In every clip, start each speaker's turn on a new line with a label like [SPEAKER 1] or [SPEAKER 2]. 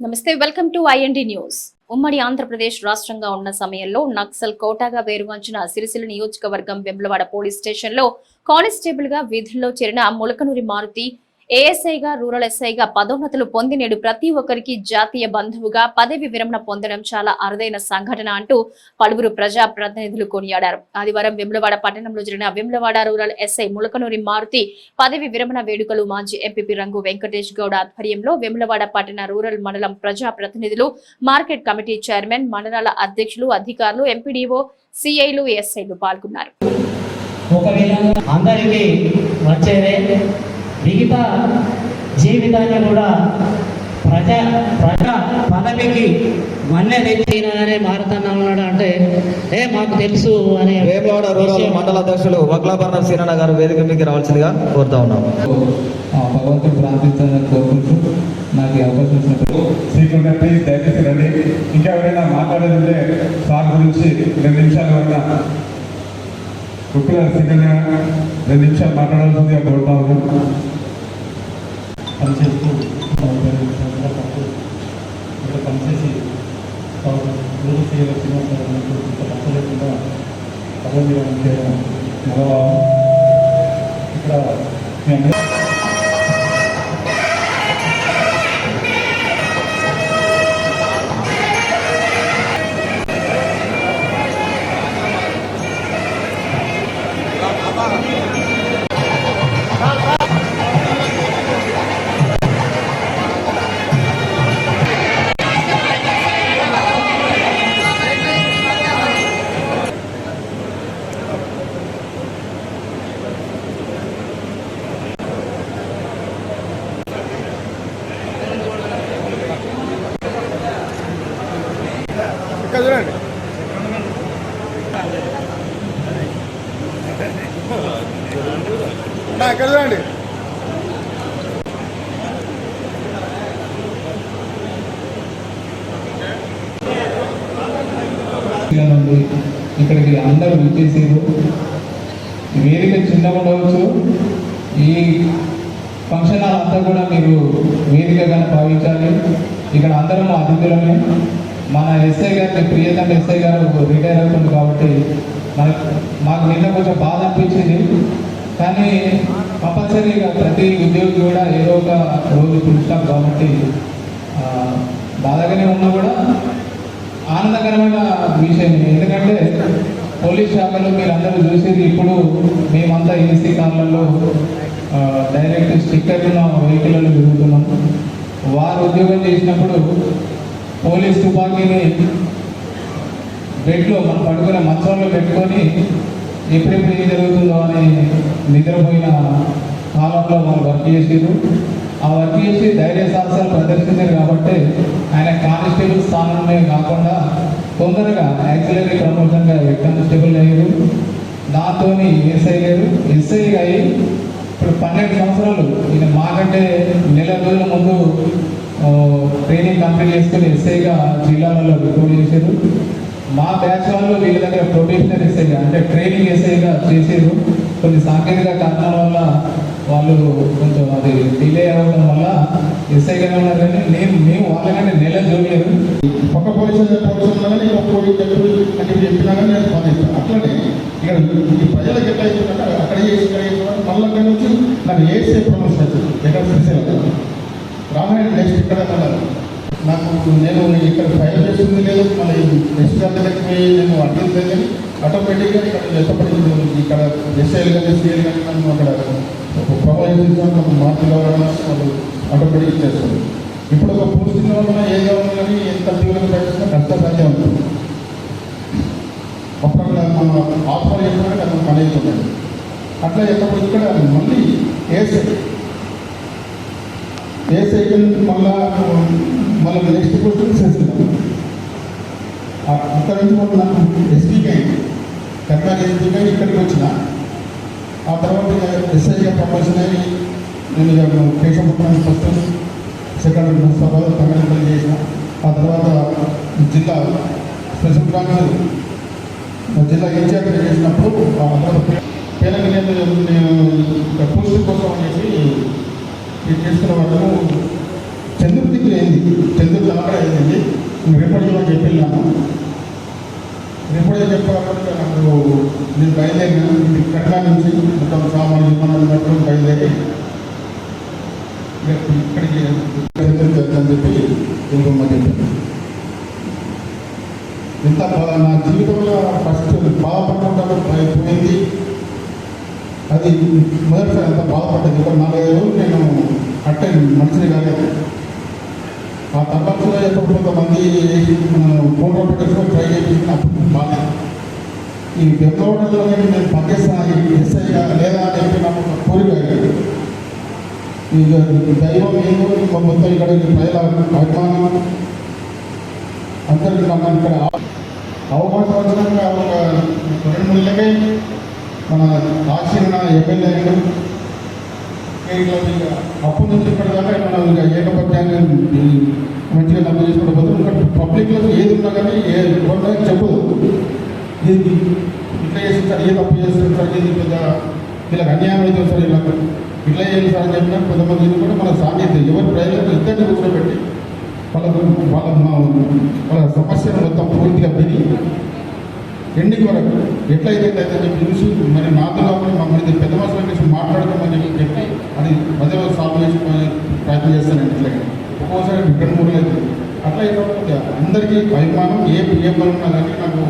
[SPEAKER 1] నమస్తే welcome to IND news. ఉమ్మడి ఆంధ్రప్రదేశ్ రాష్ట్రంగా ఉన్న సమయంలో నక్సల్ కోటాగా వేరుగాంచిన సిరిసిల్ల నియోజకవర్గం వెంబలవాడ పోలీస్ స్టేషన్లో కానిస్టేబుల్గా విధుల్లో చేరిన ములకనూరి మారుతి ఏఎస్ఐగా రూరల్ ఎస్ఐగా పదోన్నతులు పొంది నేడు ప్రతి ఒక్కరికి జాతీయ బంధువుగా పదవి విరమణ పొందడం చాలా అరుదైన సంఘటన అంటూ పలువురు ప్రజా ప్రతినిధులు కొనియాడారు. ఆదివారం వెమ్లవాడ పట్టణంలో జరిగిన Vemulawada rural S I Mulakanuri Maruthi పదవి విరమణ వేడుకలు మాజీ ఎంపీపీ రంగు వెంకటేష్ గౌడ్ ఆధ్వర్యంలో వెములవాడ పట్టణ రూరల్ మండలం ప్రజా ప్రతినిధులు మార్కెట్ కమిటీ చైర్మన్ మండలాల అధ్యక్షులు అధికారులు ఎంపీడీఓ సిఐలు ఎస్ఐలు పాల్గొన్నారు.
[SPEAKER 2] ఒకవేళ అందరికీ వచ్చేదే మిగతా జీవితాన్ని కూడా ప్రజా ప్రజా పదవికి మన్నె తెచ్చిననే మారుతున్నా ఉన్నాడు అంటే ఏ మాకు తెలుసు అనే
[SPEAKER 3] వేమవాడ రూరల్ మండల అధ్యక్షులు వక్లాభరణ సీనన్న గారు వేదిక మీకు రావాల్సిందిగా కోరుతా ఉన్నాం.
[SPEAKER 4] ఆ భగవంతుడు ప్రార్థించాలని కోరుకుంటూ నాకు అవకాశం ఇచ్చినప్పుడు
[SPEAKER 5] ప్లీజ్ దయచేసి రండి. ఇంకా ఎవరైనా మాట్లాడేది ఉంటే సార్ గురించి రెండు నిమిషాలు ఎవరైనా కుక్కల శ్రీకన్య రెండు నిమిషాలు మాట్లాడాల్సిందిగా కోరుతా ఉన్నాం.
[SPEAKER 4] పనిచేస్తూ నలభై ఇక్కడ పనిచేసి గురువు చేయవలసిన ఇంత లేకుండా చేయడం ఇక్కడ అందరూ వేదిక చిన్నగా ఉండవచ్చు. ఈ ఫంక్షన్ హాల్ అంతా కూడా మీరు వేదికగానే భావించాలి. ఇక్కడ అందరం అతిథులమే. మన ఎస్ఐ గారి ప్రియతమ ఎస్ఐ గారు రిటైర్ అవుతుంది కాబట్టి మనకు మాకు నిన్న కొంచెం బాధ అనిపించింది. కానీ కంపల్సరీగా ప్రతి ఉద్యోగి కూడా ఏదో ఒక రోజు పిలుస్తాం కాబట్టి బాధగానే ఉన్నా కూడా ఆనందకరమైన విషయం ఎందుకంటే పోలీస్ శాఖలో మీరు అందరూ చూసేది ఇప్పుడు మేమంతా ఏసీ కార్లలో డైరెక్ట్ స్టిక్కర్ ఉన్న వెహికల్లో తిరుగుతున్నాం. వారు ఉద్యోగం చేసినప్పుడు పోలీస్ తుపాకీని బెడ్లో మనం పడుకునే మంచంలో పెట్టుకొని ఎప్పుడెప్పుడు ఏం జరుగుతుందో అని నిద్రపోయిన కాలంలో వాళ్ళు వర్క్ చేసారు ఆ వర్క్ చేసి ధైర్య సాహసాలు ప్రదర్శించారు కాబట్టి ఆయన కానిస్టేబుల్ స్థానంలో కాకుండా తొందరగా యాక్సిలరీ ప్రమోషన్గా హెడ్ కానిస్టేబుల్ అయ్యారు నాతోని ఎస్ఐ గారు ఎస్ఐ అయ్యి ఇప్పుడు పన్నెండు సంవత్సరాలు ఈయన మాకంటే నెల రోజుల ముందు ట్రైనింగ్ కంప్లీట్ చేసుకుని ఎస్ఐగా జిల్లాలలో రిపోర్ట్ చేశారు. మా బ్యాచ్ వాళ్ళు వీళ్ళ దగ్గర ప్రొఫెషనల్ ఎస్ఐగా అంటే ట్రైనింగ్ ఎస్ఐగా చేసారు కొన్ని సాంకేతిక కారణాల వల్ల వాళ్ళు కొంచెం అది డిలే అవ్వడం వల్ల ఎస్ఐ ఎస్ఐగానే ఉన్నారు కానీ నేను మేము వాళ్ళకంటే నెల జోగలేదు
[SPEAKER 6] ఒక పోలీసు పోలీసు ఒక పోలీసు చెప్పి అని చెప్పినా కానీ నేను స్పందిస్తాను అట్లనే ఇక్కడ ఈ ప్రజలకు ఎట్లా అవుతుందంటే అక్కడ చేసి ఇక్కడ చేసి మళ్ళీ అక్కడ నుంచి నాకు ఏసీ ప్రమోషన్ వచ్చింది ఎక్కడ శ్రీశైలం రామాయణ నెక్స్ట్ ఇక్కడ అన్నారు నాకు నేను ఇక్కడ ఫైల్ చేసింది లేదు. మళ్ళీ నెక్స్ట్ దగ్గరికి పోయి నేను అడ్డింది కానీ ఆటోమేటిక్గా ఇక్కడ ఎత్తపడింది ఇక్కడ ఎస్ఐలు కానీ ఎస్ఐలు కానీ నన్ను అక్కడ ప్రభావితం మార్పులు వాళ్ళు ఆటోమేటిక్ చేస్తారు ఇప్పుడు ఒక పోస్టింగ్ ఉన్న ఏ కావాలి కానీ ఎంత తీవ్రంగా ప్రయత్నిస్తున్నా కష్టపడే ఉంటుంది. అప్పుడు అక్కడ మన ఆఫర్ చెప్పినట్టు అక్కడ పని అవుతుంది అట్లా చెప్పప్పుడు ఇక్కడ మళ్ళీ ఏసై ఏసై మళ్ళా మళ్ళీ నెక్స్ట్ క్వశ్చన్ చేస్తున్నాం. అక్కడ నుంచి మళ్ళీ నాకు ఎస్పీకి అయింది కర్ణాటక ఎస్పీకి ఇక్కడికి వచ్చిన ఆ తర్వాత ఎస్ఐగా ప్రమోషన్ అయ్యి నేను ఇక కేశవపురం ఫస్ట్ సెకండ్ సభ తమిళ చేసిన ఆ తర్వాత జిల్లా స్పెషల్ బ్రాంచ్ జిల్లా ఇన్ఛార్జ్ చేసినప్పుడు ఆ తర్వాత పేద పోస్ట్ కోసం అనేసి నేను చేసుకున్న వాళ్ళము చంద్రుడి దగ్గర అయింది. చంద్రుడి అక్కడ అయింది. రిపోర్ట్ చేయమని చెప్పి వెళ్ళాను రిపోర్ట్ చెప్పాలంటే నాకు నేను బయలుదేరిన ఇది కట్లా నుంచి మొత్తం సామాన్లు విమానాలు బయలుదేరి ఇక్కడికి అని చెప్పి ఇంకొమ్మని చెప్పాను నా జీవితంలో ఫస్ట్ బాధపడటం పోయింది అది మొదటిసారి అంత బాధపడ్డది ఒక నాలుగైదు రోజులు నేను అట్టే మనిషిని కాలేదు ఆ తర్వాత ఎప్పుడు కొంతమంది ఫోటో ఫోన్ ట్రై చేయించిన అప్పుడు బాగాలేదు ఈ వెబ్లవడంలో నేను పనిచేస్తాను ఎస్ఐగా లేదా అని చెప్పి నాకు ఒక కోరిక ఇక దైవం ఏమో మొత్తం ఇక్కడ ఈ ప్రజల అందరికీ మనం ఇక్కడ అవకాశం వచ్చినాక ఒక రెండు నెలలకే మన ఆశీర్ణ ఎమ్మెల్యే అప్పు ఇట్లా ఇక అప్పటి నుంచి ఇప్పటిదాకా మనం ఇక ఏకపత్యాన్ని మంచిగా నమ్మ చేసుకుంటూ పోతాం ఇంకా పబ్లిక్లో ఏది ఉన్నా కానీ ఏ ఎవరిలో చెప్పదు ఇది ఇట్లా చేస్తారు ఏ తప్పు చేస్తారు సార్ ఇది పెద్ద వీళ్ళకి అన్యాయం అవుతుంది సార్ ఇలా ఇట్లా చేయాలి సార్ చెప్పినా కొంతమంది కూడా మన సాంగీతం ఎవరు ప్రజలకు ఇద్దరిని కూర్చోబెట్టి వాళ్ళకు వాళ్ళ వాళ్ళ సమస్యను మొత్తం పూర్తిగా విని ఎండింగ్ వరకు ఎట్లయితే అయితే చెప్పి చూసి మరి నాతో లోపల మమ్మల్ని పెద్ద మనుషుల గురించి మాట్లాడుకోమని చెప్పి చెప్పి అది మధ్యలో సాల్వ్ చేసుకునే ప్రయత్నం చేస్తాను ఇట్లా ఒక్కోసారి రెండు మూడు లేదు అట్లా ఇవ్వకపోతే అందరికీ అభిమానం ఏ ఏ పని ఉన్నా కానీ నాకు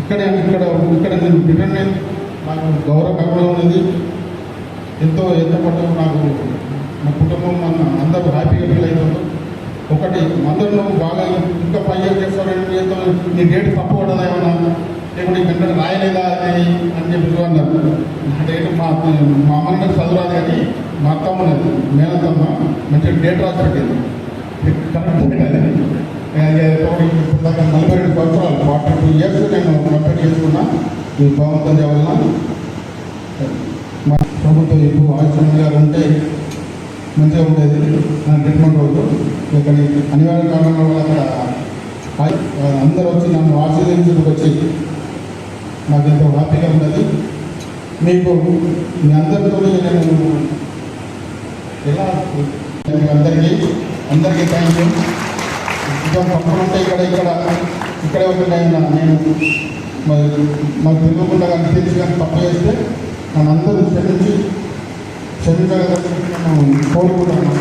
[SPEAKER 6] ఇక్కడ ఇక్కడ ఇక్కడ నేను డిపెండెంట్ నాకు గౌరవ గౌరవం ఉన్నది. ఎంతో ఎంతో పట్టడం నాకు మా కుటుంబం మన అందరూ హ్యాపీగా ఫీల్ అవుతుంది ఒకటి అందరూ బాగా ఇంకా పై ఇయర్ చేస్తారని నీ డేట్ తప్పు పడదా ఏమన్నా? లేకుంటే ఇక్కడ రాయలేదా అని అని చెప్పి అన్నారు. నా డేట్ మా మా అమ్మ నాకు చదువురాదు కానీ మా అత్తమ్మ లేదు. మేనత్తమ్మ మంచిగా డేట్ రాసి పెట్టింది కరెక్ట్ నలభై రెండు సంవత్సరాలు ఫార్టీ టూ ఇయర్స్ నేను కంప్లీట్ చేసుకున్నా. ఈ భగవంతుని వలన ప్రభుత్వం ఇప్పుడు ఆయుష్మాన్ గారు ఉంటే మంచిగా ఉండేది. నా ట్రీట్మెంట్ రోజు. ఇక్కడ అనివార్య కారణాల వల్ల అక్కడ అందరూ వచ్చి నన్ను ఆశీర్వదించడానికి వచ్చి నాకు ఎంతో హ్యాపీగా ఉన్నది. మీకు మీ అందరితో నేను ఎలా మీ అందరికీ అందరికీ థ్యాంక్ యూ ఇంకా పక్కన ఉంటే ఇక్కడ ఇక్కడ ఇక్కడే ఉంటుండే నేను మరి మాకు తెలియకుండా కానీ తెలిసి కానీ తప్పు చేస్తే మనందరూ క్షమించి క్షమించగలని నేను కోరుకుంటాను.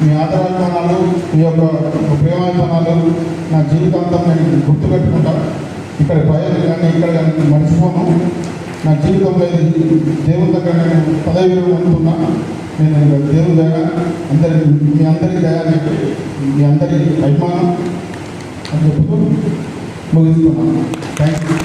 [SPEAKER 6] మీ ఆదరాధనాలు మీ యొక్క ప్రేమాధనాలు నా జీవితాంతం నేను గుర్తుపెట్టుకుంటా. ఇక్కడ భయాలు కానీ ఇక్కడ కానీ మర్చిపోను. నా జీవితంలో ఇది దేవుని దగ్గర నేను పదవి అనుకున్నా నేను దేవుని దగ్గర అందరి మీ అందరి దయ అని మీ అందరి అభిమానం అని చెప్తూ ముగిస్తున్నాను. థ్యాంక్ యూ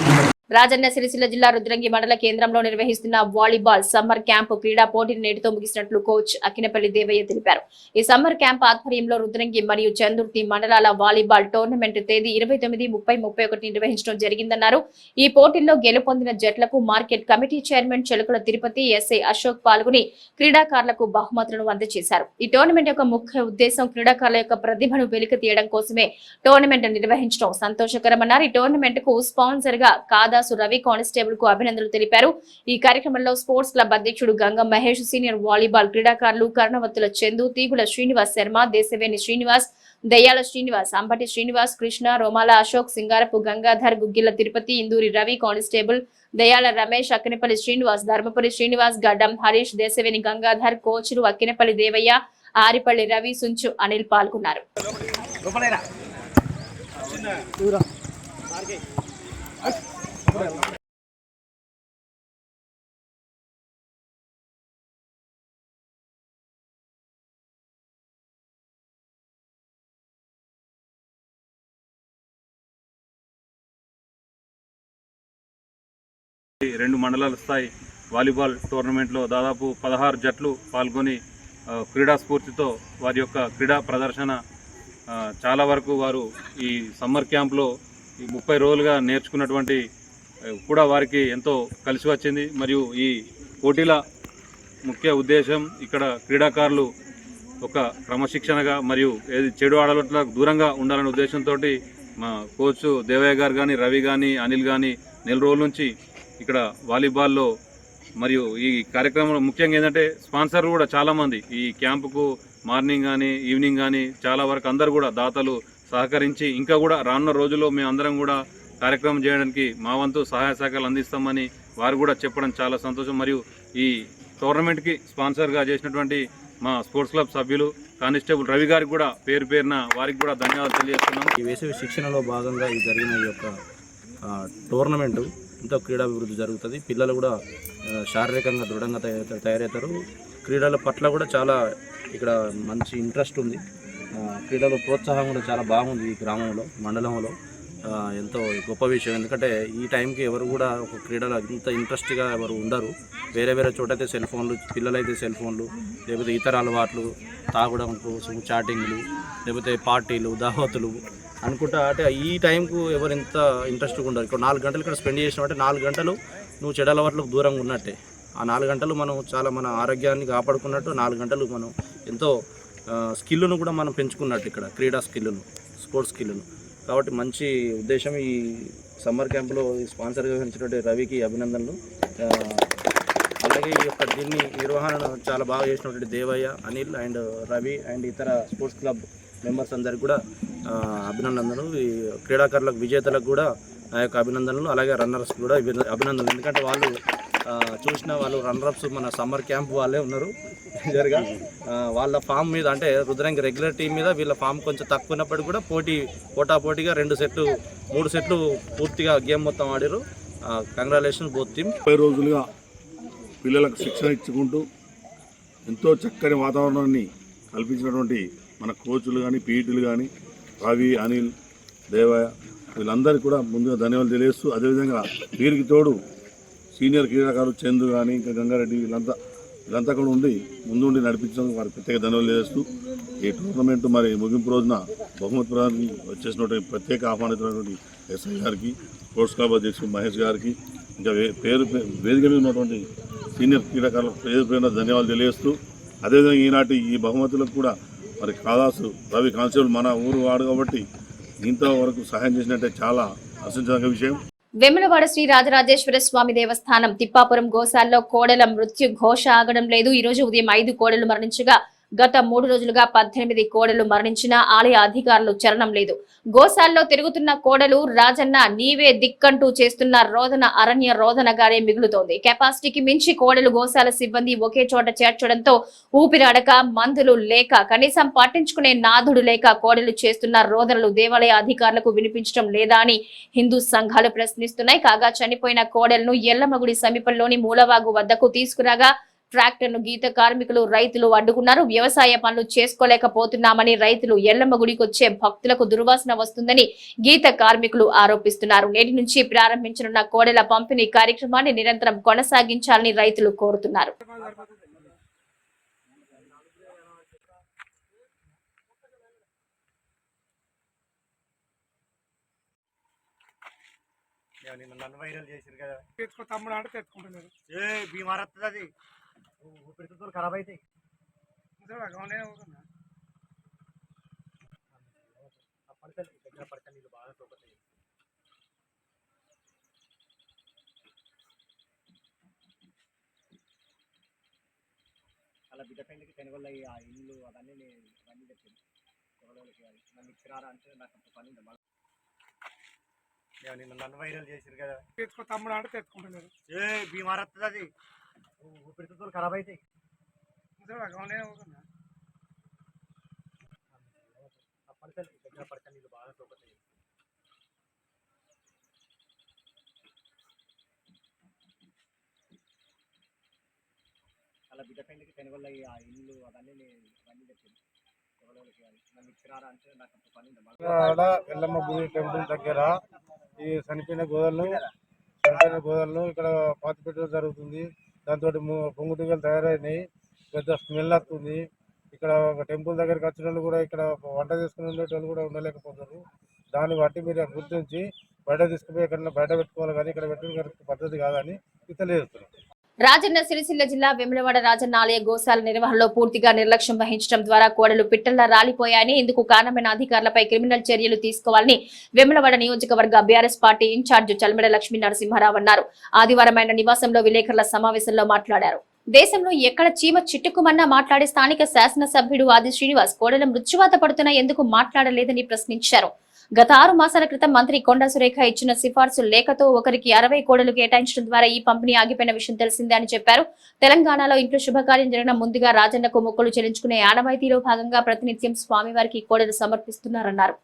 [SPEAKER 1] రాజన్న సిరిసిల్ల జిల్లా రుద్రంగి మండల కేంద్రంలో నిర్వహిస్తున్న వాలీబాల్ సమ్మర్ క్యాంపు క్రీడా పోటీని నేటితో ముగిసినట్లు కోచ్ అకినపల్లి దేవయ్య తెలిపారు. ఈ సమ్మర్ క్యాంప్ ఆధ్వర్యంలో రుద్రంగి మరియు చందుర్తి మండలాల వాలీబాల్ టోర్నమెంట్ తేదీ ఇరవై తొమ్మిది ముప్పై ముప్పై ఒకటి నిర్వహించడం జరిగిందన్నారు. ఈ పోటీల్లో గెలుపొందిన జట్లకు market committee chairman Chelukula Tirupathi S I Ashok పాల్గొని క్రీడాకారులకు బహుమతులను అందజేశారు. ఈ టోర్నమెంట్ యొక్క ముఖ్య ఉద్దేశం క్రీడాకారుల యొక్క ప్రతిభను వెలికి తీయడం కోసమే టోర్నమెంట్ నిర్వహించడం సంతోషకరమన్నారు. ఈ టోర్నమెంట్కు స్పాన్సర్గా కాదాసు రవి కానిస్టేబుల్కు అభినందనలు తెలిపారు. ఈ కార్యక్రమంలో స్పోర్ట్స్ క్లబ్ అధ్యక్షుడు గంగం మహేష్ సీనియర్ వాలీబాల్ క్రీడాకారులు కర్ణవత్తుల చందు తీగుల శ్రీనివాస్ శర్మ దేశవేణి శ్రీనివాస్ దయ్యాల శ్రీనివాస్ అంబటి శ్రీనివాస్ కృష్ణ రోమాల అశోక్ సింగారపు గంగాధర్ గుగ్గిల తిరుపతి ఇందూరి రవి కానిస్టేబుల్ దయాల రమేష్ అక్కినపల్లి శ్రీనివాస్ ధర్మపురి శ్రీనివాస్ గడ్డం హరీష్ దేశవేణి గంగాధర్ కోచులు అక్కినపల్లి దేవయ్య ఆరిపల్లి రవి సుంచు అనిల్ పాల్గొన్నారు.
[SPEAKER 7] ఈ రెండు మండలాల స్థాయి వాలీబాల్ టోర్నమెంట్లో దాదాపు పదహారు జట్లు పాల్గొని క్రీడా స్ఫూర్తితో వారి యొక్క క్రీడా ప్రదర్శన చాలా వరకు వారు ఈ సమ్మర్ క్యాంప్లో ఈ ముప్పై రోజులుగా నేర్చుకున్నటువంటి కూడా వారికి ఎంతో కలిసి వచ్చింది. మరియు ఈ పోటీల ముఖ్య ఉద్దేశం ఇక్కడ క్రీడాకారులు ఒక క్రమశిక్షణగా మరియు ఏది చెడు ఆడలకు దూరంగా ఉండాలనే ఉద్దేశంతో మా కోచ్ దేవయ్య గారు కానీ రవి కానీ అనిల్ కానీ నెల రోజుల నుంచి ఇక్కడ వాలీబాల్లో మరియు ఈ కార్యక్రమంలో ముఖ్యంగా ఏంటంటే స్పాన్సర్ కూడా చాలామంది. ఈ క్యాంపుకు మార్నింగ్ కానీ ఈవినింగ్ కానీ చాలా వరకు అందరు కూడా దాతలు సహకరించి ఇంకా కూడా రానున్న రోజుల్లో మేము అందరం కూడా కార్యక్రమం చేయడానికి మా వంతు సహాయ సహకారాలు అందిస్తామని వారు కూడా చెప్పడం చాలా సంతోషం. మరియు ఈ టోర్నమెంట్కి స్పాన్సర్గా చేసినటువంటి మా స్పోర్ట్స్ క్లబ్ సభ్యులు కానిస్టేబుల్ రవి గారికి కూడా పేరు పేరున వారికి కూడా ధన్యవాదాలు తెలియజేస్తున్నాం.
[SPEAKER 8] ఈ వేసవి శిక్షణలో భాగంగా ఈ జరిగిన ఈ యొక్క టోర్నమెంటు ఎంతో క్రీడాభివృద్ధి జరుగుతుంది. పిల్లలు కూడా శారీరకంగా దృఢంగా తయారవుతారు. క్రీడల పట్ల కూడా చాలా ఇక్కడ మంచి ఇంట్రెస్ట్ ఉంది. క్రీడలు ప్రోత్సాహం కూడా చాలా బాగుంది ఈ గ్రామంలో మండలంలో. ఎంతో గొప్ప విషయం. ఎందుకంటే ఈ టైంకి ఎవరు కూడా ఒక క్రీడలో ఇంత ఇంట్రెస్ట్గా ఎవరు ఉండరు. వేరే వేరే చోట అయితే సెల్ ఫోన్లు పిల్లలైతే సెల్ ఫోన్లు లేకపోతే ఇతర అలవాట్లు తాగడం కోసం చాటింగ్లు లేకపోతే పార్టీలు దావతులు అనుకుంటా అంటే ఈ టైంకు ఎవరు ఎంత ఇంట్రెస్ట్గా ఉండరు. ఇక్కడ నాలుగు గంటలు ఇక్కడ స్పెండ్ చేసినామంటే నాలుగు గంటలు నువ్వు చెడు అలవాట్లకు దూరంగా ఉన్నట్టే. ఆ నాలుగు గంటలు మనం చాలా మన ఆరోగ్యాన్ని కాపాడుకున్నట్టు నాలుగు గంటలు మనం ఎంతో స్కిల్ను కూడా మనం పెంచుకున్నట్టు ఇక్కడ క్రీడా స్కిల్ను స్పోర్ట్స్ స్కిల్ను కాబట్టి మంచి ఉద్దేశం ఈ సమ్మర్ క్యాంప్లో స్పాన్సర్గా వహించినటువంటి రవికి అభినందనలు. అలాగే ఈ యొక్క దీన్ని నిర్వహణ చాలా బాగా చేసినటువంటి దేవయ్య అనిల్ అండ్ రవి అండ్ ఇతర స్పోర్ట్స్ క్లబ్ మెంబర్స్ అందరికి కూడా అభినందనలు. ఈ క్రీడాకారులకు విజేతలకు కూడా ఆ యొక్క అభినందనలు. అలాగే రన్నర్స్ కూడా అభినందనలు. ఎందుకంటే వాళ్ళు చూసిన వాళ్ళు రన్నర్స్ మన సమ్మర్ క్యాంప్ వాళ్ళే ఉన్నారు. జరగా. వాళ్ళ ఫామ్ మీద అంటే రుద్రంగి రెగ్యులర్ టీం మీద వీళ్ళ ఫామ్ కొంచెం తక్కువ ఉన్నప్పటికీ కూడా పోటీ పోటా పోటీగా రెండు సెట్లు మూడు సెట్లు పూర్తిగా గేమ్ మొత్తం ఆడారు. కంగ్రాచులేషన్ బోత్ టీమ్
[SPEAKER 9] ముప్పై రోజులుగా పిల్లలకు శిక్షణ ఇచ్చుకుంటూ ఎంతో చక్కని వాతావరణాన్ని కల్పించినటువంటి మన కోచ్లు కానీ పీఈటీలు కానీ రవి అనిల్ దేవయ్య వీళ్ళందరికీ కూడా ముందుగా ధన్యవాదాలు తెలియజేస్తూ అదేవిధంగా వీరికి తోడు సీనియర్ క్రీడాకారులు చందు కానీ ఇంకా గంగారెడ్డి వీళ్ళంతా ఇదంతా కూడా ఉండి ముందుండి నడిపించడం వారికి ప్రత్యేక ధన్యవాదాలు చేస్తూ ఈ టోర్నమెంట్ మరి ముగింపు రోజున బహుమతి ప్రదానికి వచ్చేసినటువంటి ప్రత్యేక ఆహ్వానితున్నటువంటి ఎస్ఐ గారికి స్పోర్ట్స్ క్లబ్ అధ్యక్షుడు మహేష్ గారికి ఇంకా వే- పేరు వేదిక మీద ఉన్నటువంటి సీనియర్ క్రీడాకారులకు పేరు పేరున ధన్యవాదాలు తెలియజేస్తూ అదేవిధంగా ఈనాటి ఈ బహుమతులకు కూడా మరి కాదాసు రవి కానిస్టేబుల్ మన ఊరు వాడు కాబట్టి ఇంతవరకు సహాయం చేసినట్టే చాలా హర్షించదగ్గ విషయం.
[SPEAKER 1] వెములవాడ శ్రీ రాజరాజేశ్వర స్వామి దేవస్థానం తిప్పాపురం గోశాల్లో కోడల మృత్యు ఘోష ఆగడం లేదు. ఈ రోజు ఉదయం ఐదు కోడలు మరణించగా గత మూడు రోజులుగా పద్దెనిమిది కోడలు మరణించిన ఆలయ అధికారులు చరణం లేదు. గోశాల్లో తిరుగుతున్న కోడలు రాజన్న నీవే దిక్కంటూ చేస్తున్న రోదన అరణ్య రోదనగానే మిగులుతోంది. కెపాసిటీకి మించి కోడలు గోశాల సిబ్బంది ఒకే చోట చేర్చడంతో ఊపిరాడక మందులు లేక కనీసం పట్టించుకునే నాథుడు లేక కోడలు చేస్తున్న రోదనలు దేవాలయ అధికారులకు వినిపించడం లేదా అని హిందూ సంఘాలు ప్రశ్నిస్తున్నాయి. కాగా చనిపోయిన కోడలను ఎల్లమగుడి సమీపంలోని మూలవాగు వద్దకు తీసుకురాగా ట్రాక్టర్ను గీత కార్మికులు రైతులు అడ్డుకున్నారు. వ్యవసాయ పనులు చేసుకోలేకపోతున్నామని రైతులు ఎల్లమ్మ గుడికి వచ్చే భక్తులకు దుర్వాసన వస్తుందని గీత కార్మికులు ఆరోపిస్తున్నారు. నేటి నుంచి ప్రారంభించనున్న కోడెల పంపిణీ కార్యక్రమాన్ని నిరంతరం కొనసాగించాలని రైతులు కోరుతున్నారు.
[SPEAKER 8] నన్ను వైరల్ చేసిరు కదా.
[SPEAKER 10] తెచ్చుకో తమ్ముడు అంటే తెచ్చుకుంటున్నారు
[SPEAKER 8] ఏ బీమార్ ఊపిరితిత్తులు ఖరాబ్ అవుతాయి? పడతలు దగ్గర పడతలు నీళ్ళు బాగా తోకుతాయి అలా బిడ్డ పెళ్ళికి తెనగొల్ల ఆ ఇల్లు అవన్నీ నేను అవన్నీ చెప్పింది అది నన్ను ఇచ్చిరారా అంటే నాకు అంత పని ఉంది? మళ్ళీ నేను నిన్ను నన్ను వైరల్ చేసిరు కదా.
[SPEAKER 10] తెచ్చుకో తమ్ముడు అంటే తెచ్చుకుంటున్నారు
[SPEAKER 8] ఏ బీమార్ వస్తుంది అది. ఊపిరితిత్తులు ఖరాబ్ అవుతాయి
[SPEAKER 10] నిజమే,
[SPEAKER 8] దగ్గర పడతలు నీళ్ళు బాగా తోకుతాయి అలా బిడ్డ పెళ్ళికి తెనగొల్ల ఆ ఇల్లు అవన్నీ నేను అవన్నీ చెప్పింది
[SPEAKER 10] ఆడ ఎల్లమ్మ గుడి టెంపుల్ దగ్గర ఈ చనిపోయిన గోదలను చనిపోయిన గోదలను ఇక్కడ పాతిపెట్టడం జరుగుతుంది. దాంతో పొంగుటికలు తయారైనాయి పెద్ద స్మెల్ వస్తుంది. ఇక్కడ ఒక టెంపుల్ దగ్గరికి వచ్చిన వాళ్ళు కూడా ఇక్కడ వంట చేసుకుని ఉండేటోళ్ళు కూడా ఉండలేకపోతారు దాన్ని బట్టి మీరు గుర్తించి బయట తీసుకుపోయి ఎక్కడన్నా బయట పెట్టుకోవాలి కానీ ఇక్కడ పెట్టడం పద్ధతి కాదని తెలియజేస్తున్నాం
[SPEAKER 1] రాజన్న సిరిసిల్ల జిల్లా వెములవాడ రాజన్న ఆలయ గోశాల నిర్వహణలో పూర్తిగా నిర్లక్ష్యం వహించడం ద్వారా కోడలు పిట్టల్లా రాలిపోయాయని ఇందుకు కారణమైన అధికారులపై క్రిమినల్ చర్యలు తీసుకోవాలని వెములవాడ నియోజకవర్గ BRS party in charge Chalmada Lakshmi Narasimha Rao అన్నారు. ఆదివారం ఆయన నివాసంలో విలేకరుల సమావేశంలో మాట్లాడారు. దేశంలో ఎక్కడ చీమ చిట్టుకుమన్నా మాట్లాడే స్థానిక శాసనసభ్యుడు ఆది శ్రీనివాస్ కోడలు మృత్యువాత పడుతున్నా ఎందుకు మాట్లాడలేదని ప్రశ్నించారు. గత ఆరు మాసాల క్రితం మంత్రి కొండా సురేఖ ఇచ్చిన సిఫార్సు లేఖతో ఒకరికి అరవై కోడలు కేటాయించడం ద్వారా ఈ పంపిణీ ఆగిపోయిన విషయం తెలిసిందే అని చెప్పారు. తెలంగాణలో ఇంట్లో శుభకార్యం జరిగిన ముందుగా రాజన్నకు మొక్కలు చెల్లించుకునే ఆనవాయితీలో భాగంగా ప్రతినిత్యం స్వామివారికి కోడలు సమర్పిస్తున్నారన్నారు.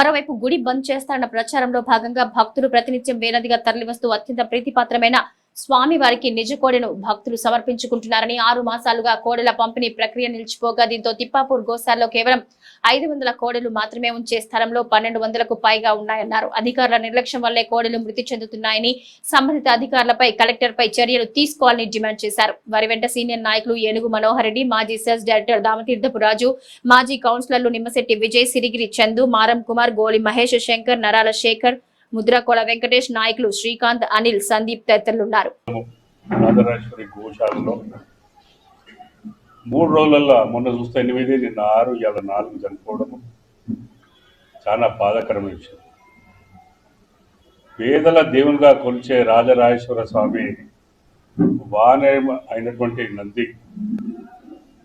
[SPEAKER 1] మరోవైపు గుడి బంద్ చేస్తారన్న ప్రచారంలో భాగంగా భక్తులు ప్రతినిత్యం వేలదిగా తరలివస్తూ అత్యంత ప్రీతిపాత్రమైన స్వామి వారికి నిజ కోడెను భక్తులు సమర్పించుకుంటున్నారని ఆరు మాసాలుగా కోడెల పంపిణీ ప్రక్రియ నిలిచిపోగా దీంతో తిప్పాపూర్ గోశాలలో కేవలం ఐదు వందల కోడెలు మాత్రమే ఉంచే స్థలంలో పన్నెండు వందలకు పైగా ఉన్నాయన్నారు. అధికారుల నిర్లక్ష్యం వల్లే కోడెలు మృతి చెందుతున్నాయని సంబంధిత అధికారులపై కలెక్టర్ పై చర్యలు తీసుకోవాలని డిమాండ్ చేశారు. వారి వెంట సీనియర్ నాయకులు ఏనుగు మనోహర్ రెడ్డి మాజీ సెస్ డైరెక్టర్ దామతీర్థపు రాజు మాజీ కౌన్సిలర్లు నిమ్మశెట్టి విజయ్ సిరిగిరి చందు మారం కుమార్ గోలి మహేష్ శంకర్ నరాల శేఖర్ ముద్రకోల వెంకటేష్ నాయకులు శ్రీకాంత్ అనిల్ సందీప్ తదితరులున్నారు.
[SPEAKER 5] గోశాలలో మూడు రోజులలో మొన్న చూస్తే ఎనిమిది నిన్న ఆరు ఇవాళ నాలుగు చనిపోవడము చాలా బాధాకరమైన విషయం. పేదల దేవునిగా కొలిచే రాజరాజేశ్వర స్వామి వానే అయినటువంటి నంది.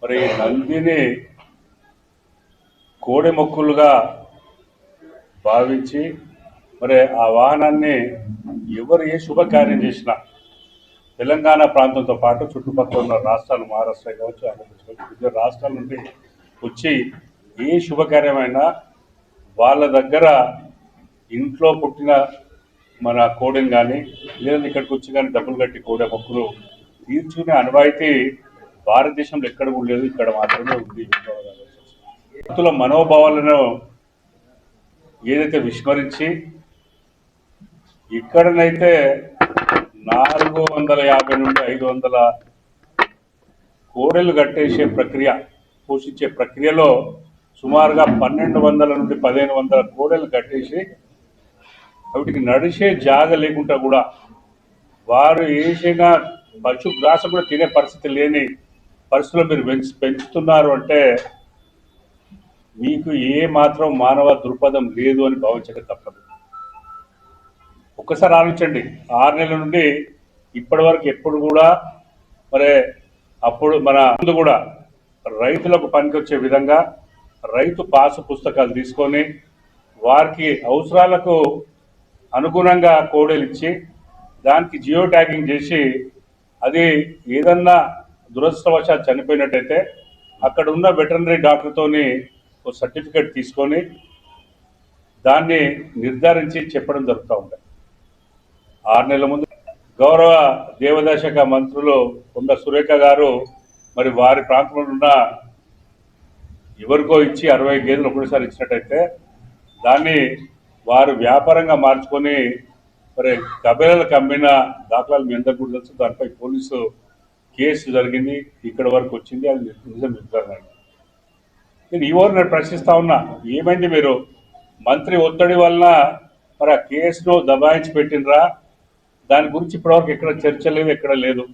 [SPEAKER 5] మరి ఈ నందిని కోడె మొక్కులుగా భావించి మరి ఆ వాహనాన్ని ఎవరు ఏ శుభకార్యం చేసినా తెలంగాణ ప్రాంతంతో పాటు చుట్టుపక్కల ఉన్న రాష్ట్రాలు మహారాష్ట్ర కావచ్చు ఆంధ్రప్రదేశ్ వివిధ రాష్ట్రాల నుండి వచ్చి ఏ శుభకార్యమైనా వాళ్ళ దగ్గర ఇంట్లో పుట్టిన మన కోడిని కానీ లేదంటే ఇక్కడికి వచ్చి కానీ డబ్బులు కట్టి కోడే మొక్కులు తీర్చుకునే అనువాయితీ భారతదేశంలో ఎక్కడ కూడా లేదు. ఇక్కడ మాత్రమే ఉంది. భక్తుల మనోభావాలను ఏదైతే విస్మరించి ఇక్కడనైతే నాలుగు వందల యాభై నుండి ఐదు వందల కోడలు కట్టేసే ప్రక్రియ పోషించే ప్రక్రియలో సుమారుగా పన్నెండు వందల నుండి పదిహేను వందల కోడలు కట్టేసి వాటికి నడిచే జాగ లేకుండా కూడా వారు వేసిన పశు గ్రాసం కూడా తినే పరిస్థితి లేని పరిస్థితుల్లో మీరు పెంచు పెంచుతున్నారు అంటే మీకు ఏ మాత్రం మానవ దృక్పథం లేదు అని భావించక తప్పదు. ఒక్కసారి ఆలోచించండి. ఆరు నెలల నుండి ఇప్పటి వరకు ఎప్పుడు కూడా మరి అప్పుడు మన ముందు కూడా రైతులకు పనికొచ్చే విధంగా రైతు పాసు పుస్తకాలు తీసుకొని వారికి అవసరాలకు అనుగుణంగా కోడలు ఇచ్చి దానికి జియో ట్యాగింగ్ చేసి అది ఏదన్నా దురదృష్టవశాత్ చనిపోయినట్టయితే అక్కడ ఉన్న వెటర్నరీ డాక్టర్తోని ఒక సర్టిఫికేట్ తీసుకొని దాన్ని నిర్ధారించి చెప్పడం జరుగుతూ ఉంటాయి ఆరు నెలల ముందు గౌరవ దేవాదాయ మంత్రులు కొండ సురేఖ గారు మరి వారి ప్రాంతంలో ఉన్న ఎవరికో ఇచ్చి అరవై గేదెలు ఒకటిసారి ఇచ్చినట్టయితే దాన్ని వారు వ్యాపారంగా మార్చుకొని మరి కబేలకు అమ్మిన దాఖలాలు మీ అందరికీ కూడా తెలుసు. దానిపై పోలీసు కేసు జరిగింది. ఇక్కడ వరకు వచ్చింది. అది నిజం చెప్తాను నేను. ఈ నేను ప్రశ్నిస్తా ఉన్నా ఏమైంది మీరు? మంత్రి ఒత్తిడి వలన మరి ఆ కేసును దబాయించి పెట్టినరా దాని గురించి ఇప్పటివరకు ఎక్కడ చర్చ లేదు ఎక్కడ లేదు.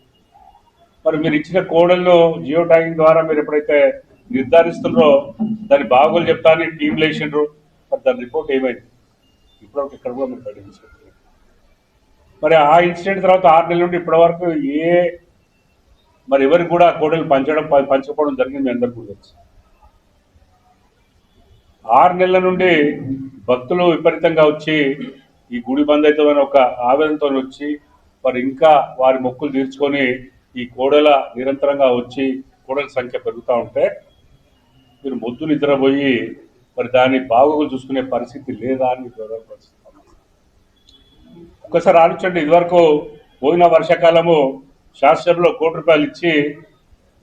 [SPEAKER 5] మరి మీరు ఇచ్చిన కోడల్లో జియో ట్యాగింగ్ ద్వారా మీరు ఎప్పుడైతే నిర్ధారిస్తున్నారో దాని బాగోలు చెప్తానని టీంలు వేసిండ్రు. మరి దాని రిపోర్ట్ ఏమైంది? ఇప్పటివరకు ఎక్కడ కూడా మీరు మరి ఆ ఇన్సిడెంట్ తర్వాత ఆరు నెలల నుండి ఇప్పటి వరకు ఏ మరి ఎవరికి కూడా కోడలు పంచడం ప- పంచకపోవడం జరిగింది మీ అందరికీ తెలుసు. ఆరు నెలల నుండి భక్తులు విపరీతంగా వచ్చి ఈ గుడి బంద్ అవుతుందని ఒక ఆవేదనతో వచ్చి మరి ఇంకా వారి మొక్కులు తీర్చుకొని ఈ కోడల నిరంతరంగా వచ్చి కోడల సంఖ్య పెరుగుతూ ఉంటే మీరు మొద్దు నిద్రపోయి మరి దాన్ని బాగోగులు చూసుకునే పరిస్థితి లేదా అని గౌరవపరుస్తున్నాను ఒక్కసారి ఆలోచించండి. ఇదివరకు పోయిన వర్షాకాలము శాస్త్రంలో కోటి రూపాయలు ఇచ్చి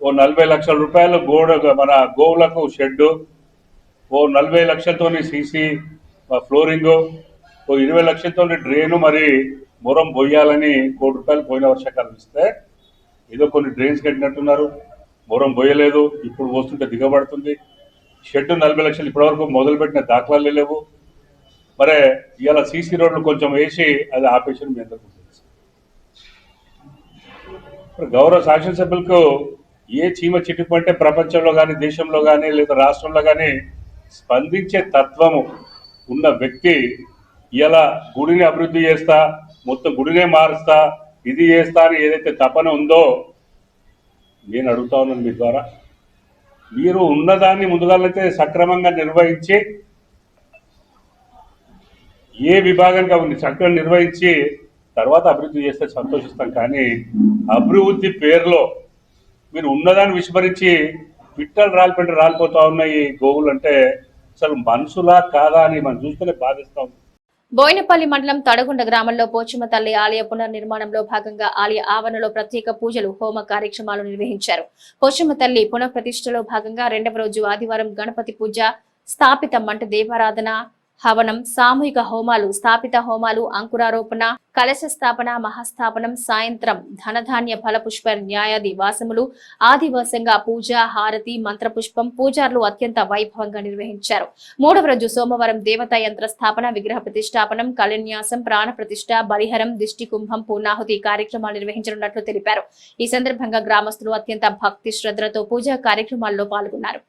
[SPEAKER 5] ఓ నలభై లక్షల రూపాయలు గోడ మన గోవులకు షెడ్డు ఓ నలభై లక్షలతోని సీసీ ఫ్లోరింగు ఓ ఇరవై లక్షలతో డ్రైను మరి మొరం బొయ్యాలని కోటి రూపాయలు పోయిన వర్షాకాలం ఇస్తే ఏదో కొన్ని డ్రైన్స్ కట్టినట్టున్నారు. మొరం బొయ్యలేదు ఇప్పుడు పోస్తుంటే దిగబడుతుంది. షెడ్ నలభై లక్షలు ఇప్పటివరకు మొదలుపెట్టిన దాఖలాలు లేవు. మరి ఇవాళ సీసీ రోడ్లు కొంచెం వేసి అది ఆపేషన్ మీ అందరికీ తెలుసు. మరి గౌరవ శాసనసభ్యులకు ఏ చీమ చిట్టుకుంటే ప్రపంచంలో కానీ దేశంలో కానీ లేదా రాష్ట్రంలో కానీ స్పందించే తత్వము ఉన్న వ్యక్తి ఇలా గుడిని అభివృద్ధి చేస్తా మొత్తం గుడినే మారుస్తా ఇది చేస్తా అని ఏదైతే తపన ఉందో నేను అడుగుతా ఉన్నాను మీ ద్వారా. మీరు ఉన్నదాన్ని ముందుగాలైతే సక్రమంగా నిర్వహించి ఏ విభాగంగా ఉంది చక్కగా నిర్వహించి తర్వాత అభివృద్ధి చేస్తే సంతోషిస్తాం. కానీ అభివృద్ధి పేరులో మీరు ఉన్నదాన్ని విస్మరించి పిట్టలు రాలిపెట్టి రాలిపోతా ఉన్నాయి గోవులు అంటే అసలు మనుషులా కాదా అని మనం చూస్తేనే బాధిస్తాం
[SPEAKER 1] బోయినపల్లి మండలం తడగుండ గ్రామంలో పోచమ్మ తల్లి ఆలయ పునర్నిర్మాణంలో భాగంగా ఆలయ ఆవరణలో ప్రత్యేక పూజలు హోమ కార్యక్రమాలు నిర్వహించారు. పోచమ్మ తల్లి పునఃప్రతిష్టలో భాగంగా రెండవ రోజు ఆదివారం గణపతి పూజ స్థాపిత మంట దేవారాధన హవనం సామూహిక హోమాలు స్థాపిత హోమాలు అంకురారోపణ కలశ స్థాపన మహాస్థాపనం సాయంత్రం ధనధాన్య ఫల పుష్ప న్యాయాది వాసములు ఆదివాసంగా పూజ హారతి మంత్రపుష్పం పూజారులు అత్యంత వైభవంగా నిర్వహించారు. మూడవ రోజు సోమవారం దేవతా యంత్ర స్థాపన విగ్రహ ప్రతిష్టాపనం కళన్యాసం ప్రాణ ప్రతిష్ట బలిహరం దిష్టి కుంభం పూర్ణాహుతి కార్యక్రమాలు నిర్వహించనున్నట్లు తెలిపారు. ఈ సందర్భంగా గ్రామస్తులు అత్యంత భక్తి శ్రద్ధలతో పూజా కార్యక్రమాల్లో పాల్గొన్నారు.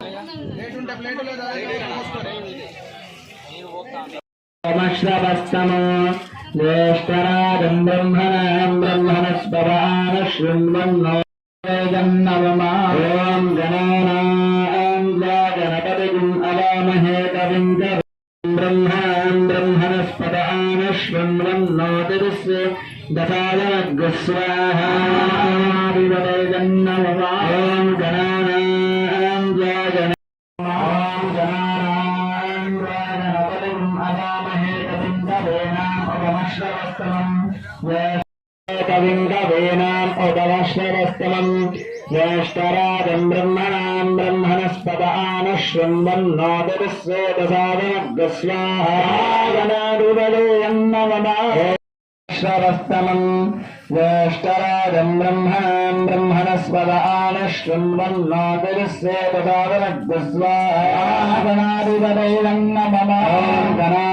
[SPEAKER 2] సమశ్రవస్తమో జ్యేష్ఠరాజం బ్రహ్మణాం బ్రహ్మణస్పదాన శృణ్వన్నో. నవమా గణానాం గణపతిం అవామహే కవిం బ్రహ్మణాం బ్రహ్మణస్పదాన శృణ్వన్నో తిరుస్య దశాదనగ్స్వాహా నవమా శ్రవస్తమం జ్యేష్ఠరాజం బ్రహ్మణాం బ్రహ్మణస్పదాన శృణ్వన్నోదరస్వేదసాదనగ్స్వాహాగణాడుబలేయన్నవమా గణానాం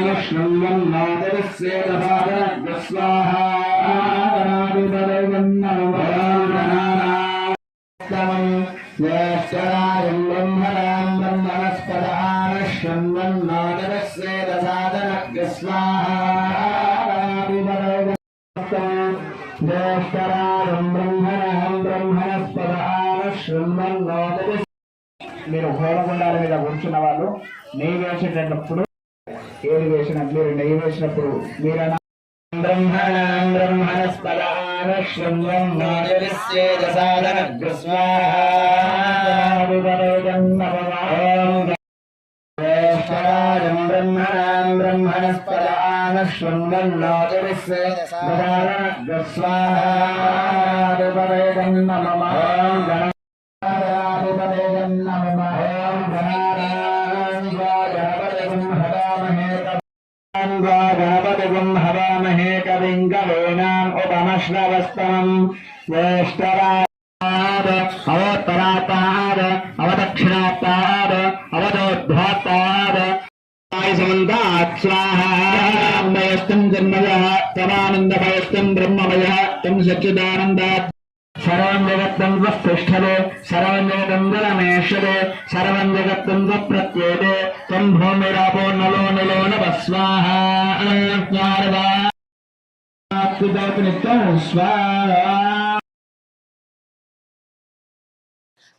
[SPEAKER 2] శృణ్వన్నోదరస్వేదసాదనగ్స్వాహాగణాధిపతయన్నవమాగణానాం జ్యేష్ఠరాజం బ్రహ్మణాం బ్రహ్మణస్పదాన శృణ్వన్నోదరస్వేదసాదనగ్స్వాహాగణాధిపతయ జ్యేష్ఠరాజం బ్రహ్మణాం బ్రహ్మణస్పదాన శృణ్వన్నోదర మీరు హోమగుండాల మీద కూర్చున్న వాళ్ళు నెయ్యి వేసేటప్పుడు ఏది వేసిన మీరు నెయ్యి వేసినప్పుడు మీరు బ్రహ్మణాం బ్రహ్మణస్పదాన శృణ్వన్నోదరస్యేదసాదనగ్స్వాహాగణాధిపతయన్నవమాగణానాం జ్యేష్ఠరాజం బ్రహ్మణాం నమ స్వాహాయస్తం జన్మయ తమానందభయస్తం బ్రహ్మమయ తం సచ్చిదానందాత్ సర్వం జగత్తం స్పృష్టదే సర్వం జగతం జలమేశ్వరే సర్వం జగత్తం ప్రత్యేదే తం భూమిరాపో నలో నిలో నవ స్వాహా నిత్యం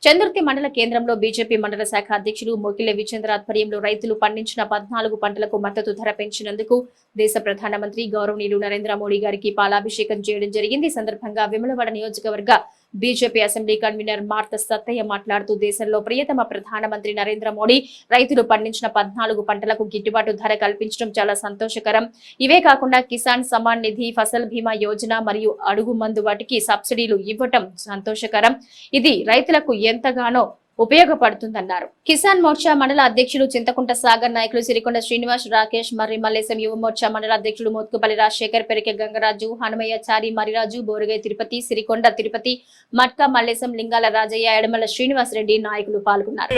[SPEAKER 1] చందుర్తి మండల కేంద్రంలో బీజేపీ మండల శాఖ అధ్యక్షులు మొకిల విజేంద్ర ఆధ్వర్యంలో రైతులు పండించిన పద్నాలుగు పంటలకు మద్దతు ధర పెంచినందుకు దేశ ప్రధానమంత్రి గౌరవనీయులు నరేంద్ర మోడీ గారికి పాలాభిషేకం చేయడం జరిగింది. ఈ సందర్భంగా విమలవాడ నియోజకవర్గ B J P assembly convener Marta Sattaiah మాట్లాడుతూ దేశంలో ప్రియతమ ప్రధానమంత్రి నరేంద్ర మోడీ రైతులు పండించిన పద్నాలుగు పంటలకు గిట్టుబాటు ధర కల్పించడం చాలా సంతోషకరం. ఇవే కాకుండా కిసాన్ సమాన్ నిధి ఫసల్ బీమా యోజన మరియు అడుగు మందు వాటికి సబ్సిడీలు ఇవ్వటం సంతోషకరం. ఇది రైతులకు ఎంతగానో ఉపయోగపడుతుందన్నారు. కిసాన్ మోర్చా మండల అధ్యక్షులు చింతకుంట సాగర్ నాయకులు సిరికొండ శ్రీనివాస్ రాకేష్ మర్రి మల్లేశం యువ మోర్చా మండల అధ్యక్షులు మోత్కుపల్లి రాజశేఖర్ పెరికె గంగరాజు హనుమయ్య చారి మరిరాజు బోరుగై తిరుపతి సిరికొండ తిరుపతి మట్కా మల్లేశం లింగాల రాజయ్య ఎడమల శ్రీనివాస్ రెడ్డి నాయకులు పాల్గొన్నారు.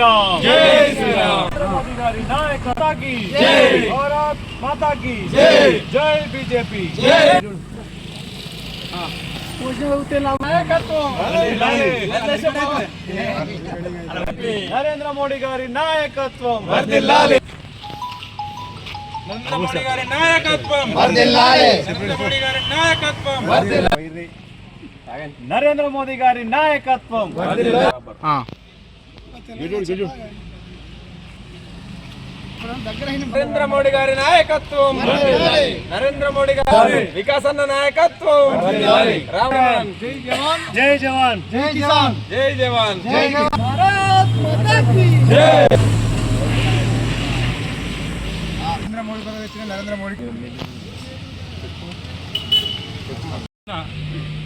[SPEAKER 10] నరేంద్ర మోడీ గారి నాయకత్వం నరేంద్ర మోడీ గారి నాయకత్వం. నరేంద్ర మోడీ గారి నాయకత్వం నరేంద్ర మోదీ గారి నాయకత్వం నరేంద్ర మోడీ గారి నాయకత్వం. నరేంద్ర మోడీ గారి వికాసన్న నాయకత్వం. రామ్ జై జవాన్. జై జవాన్. జై కిసాన్. జై జవాన్. జై భారత్ మాతా కీ జై. నరేంద్ర మోడీ గారు వచ్చిన నరేంద్ర మోడీ.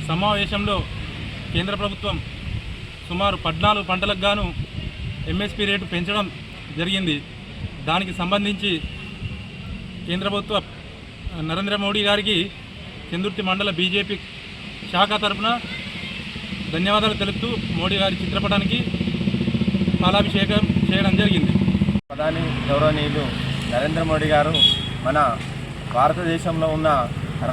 [SPEAKER 11] సమావేశంలో కేంద్ర ప్రభుత్వం సుమారు పద్నాలుగు పంటలకు గాను ఎంఎస్పి రేటు పెంచడం జరిగింది. దానికి సంబంధించి కేంద్ర ప్రభుత్వ నరేంద్ర మోడీ గారికి చందుర్తి మండల బీజేపీ శాఖ తరఫున ధన్యవాదాలు తెలుపుతూ మోడీ గారి చిత్రపటానికి పాలాభిషేకం చేయడం జరిగింది.
[SPEAKER 10] ప్రధాని గౌరవనీయులు నరేంద్ర మోడీ గారు మన భారతదేశంలో ఉన్న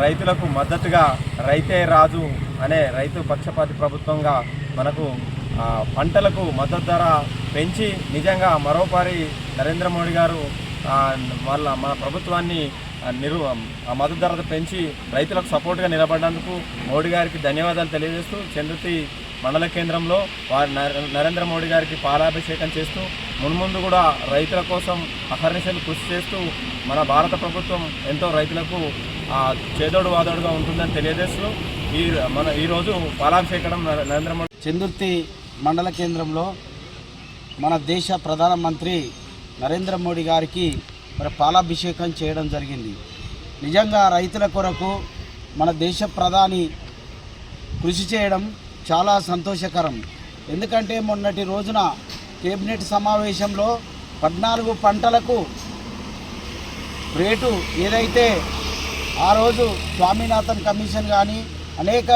[SPEAKER 10] రైతులకు మద్దతుగా రైతే రాజు అనే రైతు పక్షపాతి ప్రభుత్వంగా మనకు పంటలకు మద్దతు ధర పెంచి నిజంగా మరోపారి నరేంద్ర మోడీ గారు వాళ్ళ మన ప్రభుత్వాన్ని నిరు మద్దతు ధర పెంచి రైతులకు సపోర్ట్గా నిలబడినందుకు మోడీ గారికి ధన్యవాదాలు తెలియజేస్తూ చంద్రతి మండల కేంద్రంలో వారి నరేంద్ర మోడీ గారికి పాలాభిషేకం చేస్తూ మున్ముందు కూడా రైతుల కోసం అహర్నిశలు కృషి చేస్తూ మన భారత ప్రభుత్వం ఎంతో రైతులకు చేదోడు వాదోడుగా ఉంటుందని తెలియజేస్తూ ఈ మన ఈరోజు పాలాభిషేకం నరేంద్ర మోడీ
[SPEAKER 12] చందుర్తి మండల కేంద్రంలో మన దేశ ప్రధానమంత్రి నరేంద్ర మోడీ గారికి మరి పాలాభిషేకం చేయడం జరిగింది. నిజంగా రైతుల కొరకు మన దేశ ప్రధాని కృషి చేయడం చాలా సంతోషకరం. ఎందుకంటే మొన్నటి రోజున కేబినెట్ సమావేశంలో పద్నాలుగు పంటలకు రేటు ఏదైతే ఆ రోజు స్వామినాథన్ కమిషన్ కానీ అనేక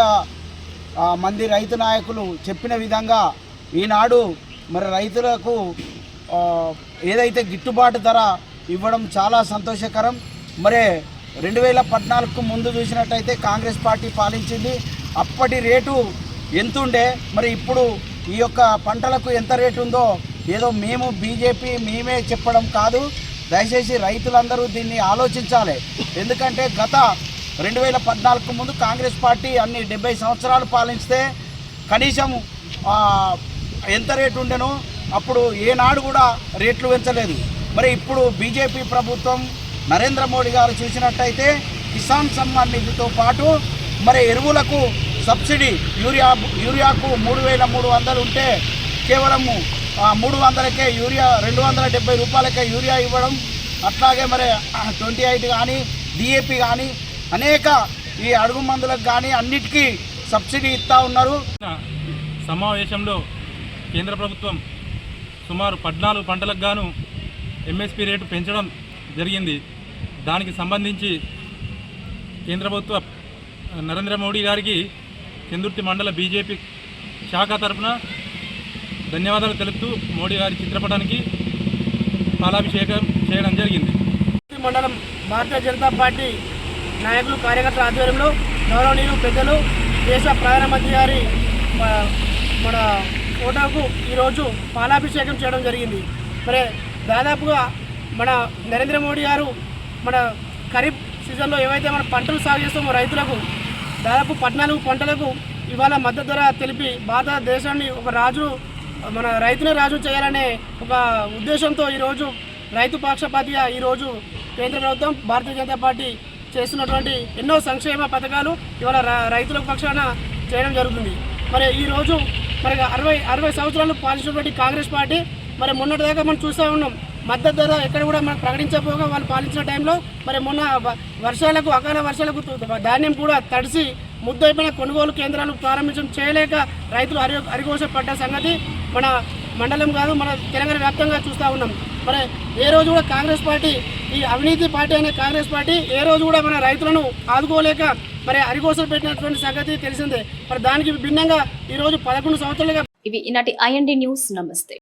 [SPEAKER 12] మంది రైతు నాయకులు చెప్పిన విధంగా ఈనాడు మరి రైతులకు ఏదైతే గిట్టుబాటు ధర ఇవ్వడం చాలా సంతోషకరం. మరి రెండు వేల పద్నాలుగుకు ముందు చూసినట్టయితే కాంగ్రెస్ పార్టీ పాలించింది. అప్పటి రేటు ఎంతుండే? మరి ఇప్పుడు ఈ యొక్క పంటలకు ఎంత రేటు ఉందో ఏదో మేము బీజేపీ మేమే చెప్పడం కాదు. దయచేసి రైతులందరూ దీన్ని ఆలోచించాలి. ఎందుకంటే గత రెండు వేల పద్నాలుగు ముందు కాంగ్రెస్ పార్టీ అన్ని డెబ్బై సంవత్సరాలు పాలిస్తే కనీసం ఎంత రేటు ఉండెనో అప్పుడు ఏనాడు కూడా రేట్లు పెంచలేదు. మరి ఇప్పుడు బీజేపీ ప్రభుత్వం నరేంద్ర మోడీ గారు చూసినట్టయితే కిసాన్ సమ్మాన్ నిధితో పాటు మరి ఎరువులకు సబ్సిడీ యూరియా యూరియాకు మూడు వేల మూడు వందలు ఉంటే కేవలము మూడు వందలకే యూరియా రెండు వందల డెబ్బై రూపాయలకే యూరియా ఇవ్వడం అట్లాగే మరి ట్వంటీ ఎయిట్ కానీ డిఏపి కానీ అనేక ఈ అడుగు మందులకు కానీ అన్నిటికీ సబ్సిడీ ఇస్తూ ఉన్నారు.
[SPEAKER 11] సమావేశంలో కేంద్ర ప్రభుత్వం సుమారు పద్నాలుగు పంటలకు గాను ఎంఎస్పి రేటు పెంచడం జరిగింది. దానికి సంబంధించి కేంద్ర ప్రభుత్వ నరేంద్ర మోడీ గారికి చందుర్తి మండల బీజేపీ శాఖ తరఫున ధన్యవాదాలు తెలుపుతూ మోడీ గారి చిత్రపటానికి పాలాభిషేకం చేయడం జరిగింది.
[SPEAKER 13] మండలం భారతీయ జనతా పార్టీ నాయకులు కార్యకర్తల ఆధ్వర్యంలో గౌరవనీయులు పెద్దలు దేశ ప్రధానమంత్రి గారి మన ఫోటోకు ఈరోజు పాలాభిషేకం చేయడం జరిగింది. మరి దాదాపుగా మన నరేంద్ర మోడీ గారు మన ఖరీఫ్ సీజన్లో ఏవైతే మన పంటలు సాగు చేస్తామో రైతులకు దాదాపు పద్నాలుగు పంటలకు ఇవాళ మద్దతు ధర తెలిపి భారతదేశాన్ని ఒక రాజు మన రైతునే రాజు చేయాలనే ఒక ఉద్దేశంతో ఈరోజు రైతు పక్షపాతిగా ఈరోజు కేంద్ర ప్రభుత్వం భారతీయ జనతా పార్టీ చేస్తున్నటువంటి ఎన్నో సంక్షేమ పథకాలు ఇవాళ రైతుల పక్షాన చేయడం జరుగుతుంది. మరి ఈరోజు మరి అరవై అరవై సంవత్సరాలు పాలించినటువంటి కాంగ్రెస్ పార్టీ మరి మొన్నటిదాకా మనం చూస్తూ ఉన్నాం మద్దతు ధర ఎక్కడ కూడా మనం ప్రకటించకపోగా వాళ్ళు పాలించిన టైంలో మరి మొన్న వర్షాలకు అకాల వర్షాలకు ధాన్యం కూడా తడిసి ముద్దైపోయిన కొనుగోలు కేంద్రాలు ప్రారంభించడం చేయలేక రైతులు అరి అరిగోస పడ్డ సంగతి మన మండలం కాదు మన తెలంగాణ వ్యాప్తంగా చూస్తూ ఉన్నాం. మరి ఏ రోజు కూడా కాంగ్రెస్ పార్టీ ఈ అవినీతి పార్టీ అనే కాంగ్రెస్ పార్టీ ఏ రోజు కూడా మన రైతులను ఆదుకోలేక మరి అరికోసం పెట్టినటువంటి సంగతి తెలిసిందే. మరి దానికి భిన్నంగా ఈరోజు పదకొండు సంవత్సరాలుగా
[SPEAKER 1] ఇవి ఈనాటి ఐఎన్డి న్యూస్. నమస్తే.